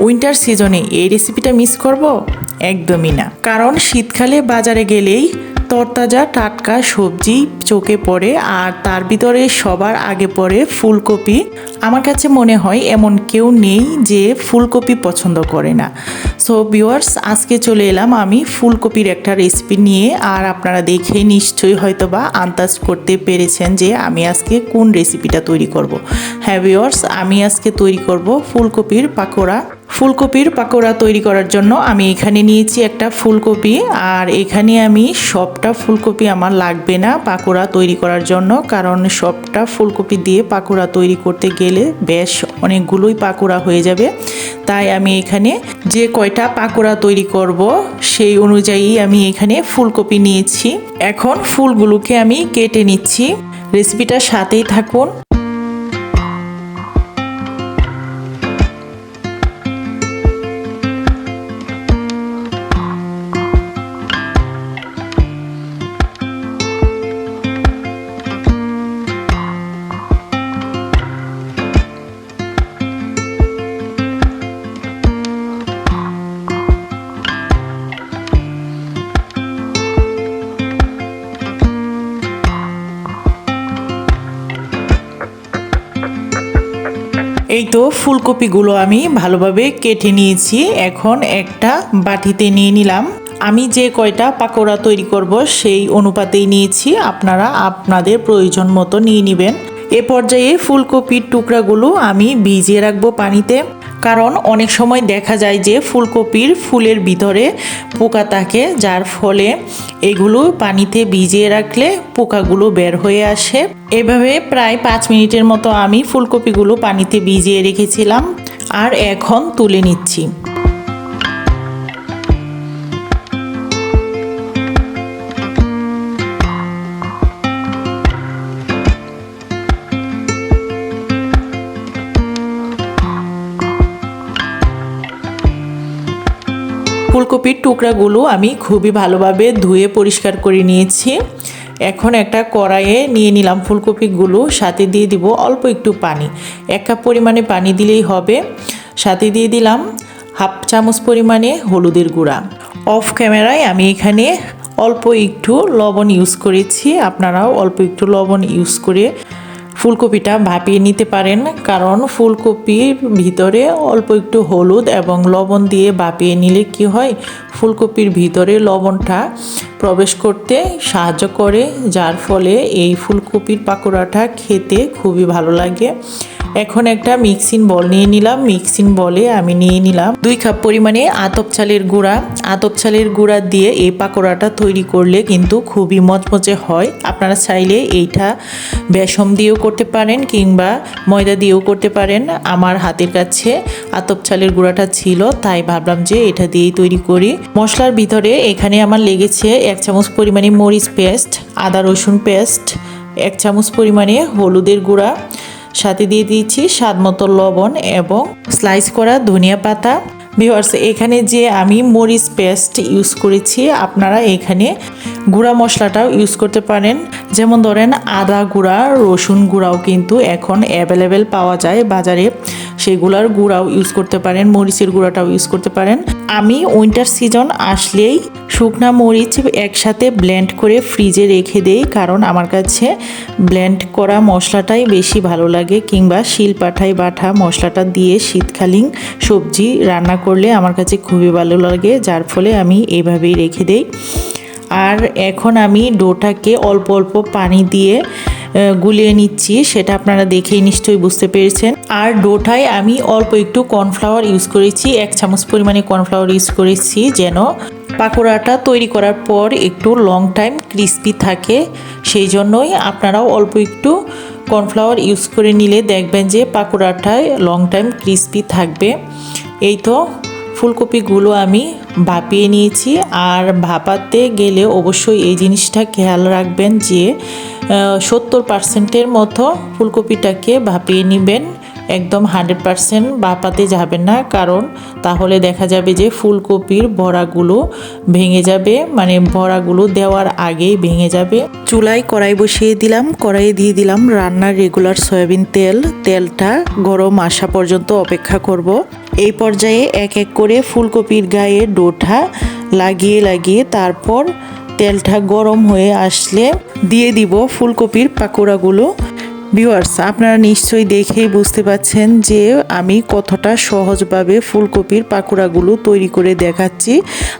Winter সিজনে এই রেসিপিটা মিস করব? একদমই না। কারণ শীতকালে বাজারে গেলেই তরতাজা, টাটকা সবজি চোখে পড়ে আর তার ভিতরে সবার আগে পড়ে ফুলকপি। আমার কাছে মনে হয় এমন কেউ নেই যে ফুলকপি পছন্দ করে না। সো ভিউয়ার্স আজকে চলে এলাম আমি ফুলকপির একটা রেসিপি নিয়ে আর আপনারা দেখে নিশ্চয়ই হয়তো বা আন্দাজ করতে পেরেছেন যে আমি আজকে কোন রেসিপিটা তৈরি করব। হ্যাঁ ভিউয়ার্স আমি আজকে তৈরি করব ফুলকপির পাকোড়া। ফুলকপির পাকোড়া তৈরি করার জন্য আমি এখানে নিয়েছি একটা ফুলকপি। আর এখানে আমি সবটা ফুলকপি আমার লাগবে না পাকোড়া তৈরি করার জন্য। কারণ সবটা ফুলকপি দিয়ে পাকোড়া তৈরি করতে গেলে বেশ অনেকগুলোই পাকোড়া হয়ে যাবে। তাই আমি এখানে যে কয়টা পাকোড়া তৈরি করব সেই অনুযায়ী আমি এখানে ফুলকপি নিয়েছি। এখন ফুলগুলোকে আমি কেটে নিচ্ছি। রেসিপিটার সাথেই থাকুন। এই তো ফুলকপিগুলো আমি ভালোভাবে কেটে নিয়েছি। এখন একটা বাটিতে নিয়ে নিলাম। আমি যে কয়টা পাকোড়া তৈরি করব সেই অনুপাতেই নিয়েছি। আপনারা আপনাদের প্রয়োজন মতো নিয়ে নেবেন। এ পর্যায়ে ফুলকপির টুকরাগুলো আমি ভিজিয়ে রাখব পানিতে। কারণ অনেক সময় দেখা যায় যে ফুলকপির ফুলের ভিতরে পোকা থাকে, যার ফলে এগুলো পানিতে ভিজিয়ে রাখলে পোকাগুলো বের হয়ে আসে। এভাবে প্রায় পাঁচ মিনিটের মতো আমি ফুলকপিগুলো পানিতে ভিজিয়ে রেখেছিলাম, আর এখন তুলে নিচ্ছি। ফুলকপির টুকরাগুলো আমি খুবই ভালোভাবে ধুয়ে পরিষ্কার করে নিয়েছি। এখন একটা কড়াইয়ে নিয়ে নিলাম ফুলকপিগুলো, সাথে দিয়ে দিব অল্প একটু পানি। এক কাপ পরিমাণে পানি দিলেই হবে। সাথে দিয়ে দিলাম হাফ চামচ পরিমাণে হলুদের গুঁড়া। অফ ক্যামেরায় আমি এখানে অল্প একটু লবণ ইউজ করেছি। আপনারাও অল্প একটু লবণ ইউজ করে ফুলকপিটা ভাপিয়ে নিতে পারেন, কারণ ফুলকপির ভিতরে অল্প একটু হলুদ এবং লবণ দিয়ে ভাপিয়ে নিলে কি হয়? ফুলকপির ভিতরে লবণটা প্রবেশ করতে সাহায্য করে, যার ফলে এই ফুলকপির পাকোড়াটা খেতে খুবই ভালো লাগে। এখন একটা মিক্সিং বল নিয়ে নিলাম। মিক্সিং বলে আমি নিয়ে নিলাম দুই কাপ পরিমাণে আতপ চালের গুঁড়া। আতপ চালের গুঁড়া দিয়ে এই পাকোড়াটা তৈরি করলে কিন্তু খুবই মচমচে হয়। আপনারা চাইলে এইটা বেসম দিয়েও করতে পারেন কিংবা ময়দা দিয়েও করতে পারেন। আমার হাতের কাছে আতপ চালের গুঁড়াটা ছিল, তাই ভাবলাম যে এটা দিয়েই তৈরি করি। মশলার ভিতরে এখানে আমার লেগেছে এক চামচ পরিমাণে মরিচ পেস্ট, আদা রসুন পেস্ট, এক চামচ পরিমাণে হলুদের গুঁড়া সাথে দিয়ে দিয়েছি স্বাদ মতো লবণ এবং স্লাইস করা ধনিয়া পাতা। ভিওয়ার্স এখানে যে আমি মরিচ পেস্ট ইউজ করেছি, আপনারা এখানে গুঁড়া মশলাটাও ইউজ করতে পারেন। যেমন ধরেন, আদা গুঁড়া, রসুন গুঁড়াও কিন্তু এখন অ্যাভেলেবেল পাওয়া যায় বাজারে। সেগুলার গুঁড়াও ইউজ করতে পারেন, মরিচের গুঁড়াটাও ইউজ করতে পারেন। আমি উইন্টার সিজন আসলেই শুকনা মরিচ একসাথে ব্লেন্ড করে ফ্রিজে রেখে দেই, কারণ আমার কাছে ব্লেন্ড করা মশলাটাই বেশি ভালো লাগে, কিংবা শিলপাঠায় বাটা মশলাটা দিয়ে শীতকালীন সবজি রান্না করলে আমার কাছে খুবই ভালো লাগে, যার ফলে আমি এভাবেই রেখে দেই। আর এখন আমি ডোটাকে অল্প অল্প পানি দিয়ে গুলিয়ে নিচ্ছি, সেটা আপনারা দেখেই নিশ্চয়ই বুঝতে পেরেছেন। আর ডোটায় আমি অল্প একটু কর্নফ্লাওয়ার ইউজ করেছি, এক চামচ পরিমাণে কর্নফ্লাওয়ার ইউজ করেছি, যেন পাকোড়াটা তৈরি করার পর একটু লং টাইম ক্রিস্পি থাকে, সেই জন্যই আপনারাও অল্প একটু কর্নফ্লাওয়ার ইউজ করে নিলে দেখবেন যে পাকোড়াটায় লং টাইম ক্রিস্পি থাকবে। এই তো ফুলকপিগুলো আমি ভাপিয়ে নিয়েছি, আর ভাপাতে গেলে অবশ্যই এই জিনিসটা খেয়াল রাখবেন যে সত্তর পার্সেন্টের মতো ফুলকপিটাকে ভাপিয়ে নেবেন। একদম হান্ড্রেড পারসেন্ট বাপাতে যাবেন না, কারণ তাহলে দেখা যাবে যে ফুলকপির বড়াগুলো ভেঙে যাবে মানে বড়াগুলো দেওয়ার আগেই ভেঙে যাবে। চুলায় কড়াই বসিয়ে দিলাম, কড়াইয়ে দিয়ে দিলাম রান্নার রেগুলার সয়াবিন তেল। তেলটা গরম আসা পর্যন্ত অপেক্ষা করব। এই পর্যায়ে এক এক করে ফুলকপির গায়ে ডোঠা লাগিয়ে লাগিয়ে তারপর তেলটা গরম হয়ে আসলে দিয়ে দিব ফুলকপির পাকোড়াগুলো। ভিউয়ার্স আপনারা নিশ্চয়ই দেখেই বুঝতে পাচ্ছেন যে আমি কতটা সহজভাবে ফুলকপির পাকোড়াগুলো তৈরি করে দেখাচ্ছি।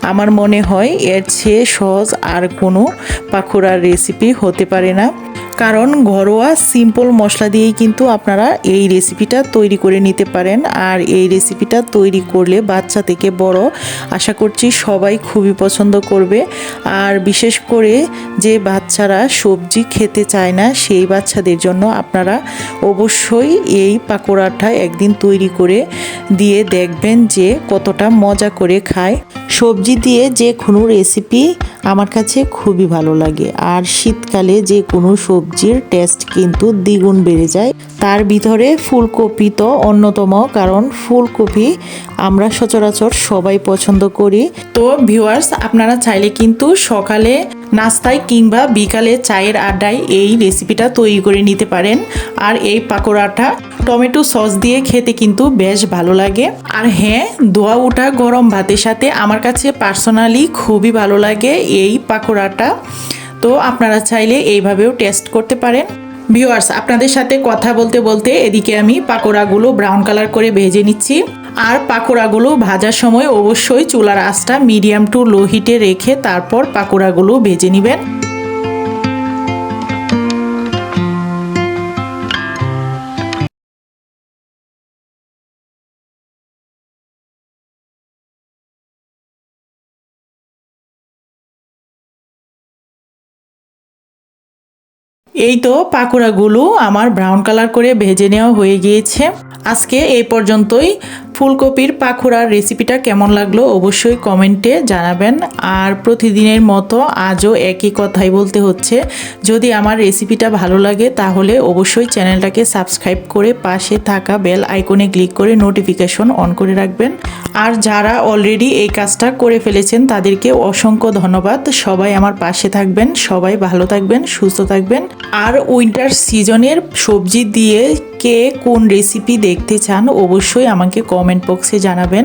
আমার মনে হয় এর চেয়ে সহজ আর কোনো পাকোড়ার রেসিপি হতে পারে না। কারণ ঘরোয়া সিম্পল মশলা দিয়েই কিন্তু আপনারা এই রেসিপিটা তৈরি করে নিতে পারেন। আর এই রেসিপিটা তৈরি করলে বাচ্চা থেকে বড় আশা করছি সবাই খুবই পছন্দ করবে। আর বিশেষ করে যে বাচ্চারা সবজি খেতে চায় না, সেই বাচ্চাদের জন্য আপনারা অবশ্যই এই পাকোড়াটা একদিন তৈরি করে দিয়ে দেখবেন যে কতটা মজা করে খায়। সবজি দিয়ে যে কোনো রেসিপি আমার কাছে খুবই ভালো লাগে। আর শীতকালে যে কোনো সবজির টেস্ট কিন্তু দ্বিগুণ বেড়ে যায়। তার ভিতরে ফুলকপি তো অন্যতম, কারণ ফুলকপি আমরা সচরাচর সবাই পছন্দ করি। তো ভিউয়ার্স আপনারা চাইলে কিন্তু সকালে নাস্তায় কিংবা বিকালে চায়ের আড্ডায় এই রেসিপিটা তৈরি করে নিতে পারেন। আর এই পাকোড়াটা টমেটো সস দিয়ে খেতে কিন্তু বেশ ভালো লাগে। আর হ্যাঁ দোয়া উঠা গরম ভাতের সাথে আমার কাছে পার্সোনালি খুবই ভালো লাগে এই পাকোড়াটা। তো আপনারা চাইলে এইভাবেও টেস্ট করতে পারেন। ভিউয়ার্স আপনাদের সাথে কথা বলতে বলতে এদিকে আমি পাকোড়াগুলো ব্রাউন কালার করে ভেজে নিচ্ছি। আর পাকোড়াগুলো ভাজার সময় অবশ্যই চুলার আঁচটা মিডিয়াম টু লো হিটে রেখে তারপর পাকোড়াগুলো ভেজে নেবেন। এই তো পাকোড়াগুলো আমার ব্রাউন কালার করে ভেজে নেওয়া হয়ে গিয়েছে। আজকে এই পর্যন্তই। ফুলকপির পাখোড়ার রেসিপিটা কেমন লাগল অবশ্যই কমেন্টে জানাবেন। আর প্রতিদিনের মতো আজও একই কথাই বলতে হচ্ছে। যদি আমার রেসিপিটা ভালো লাগে তাহলে অবশ্যই চ্যানেলটাকে সাবস্ক্রাইব করে পাশে থাকা বেল আইকনে ক্লিক করে নোটিফিকেশন অন করে রাখবেন। আর যারা অলরেডি এই কাজটা করে ফেলেছেন, তাদেরকে অসংখ্য ধন্যবাদ। সবাই আমার পাশে থাকবেন, সবাই ভালো থাকবেন, সুস্থ থাকবেন। আর উইন্টার সিজনের সবজি দিয়ে কে কোন রেসিপি দেখতে চান, অবশ্যই আমাকে কমেন্ট বক্সে জানাবেন।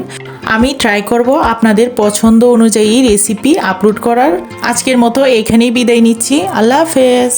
আমি ট্রাই করব আপনাদের পছন্দ অনুযায়ী রেসিপি আপলোড করার। আজকের মতো এখানেই বিদায় নিচ্ছি। আল্লাহ হাফেজ।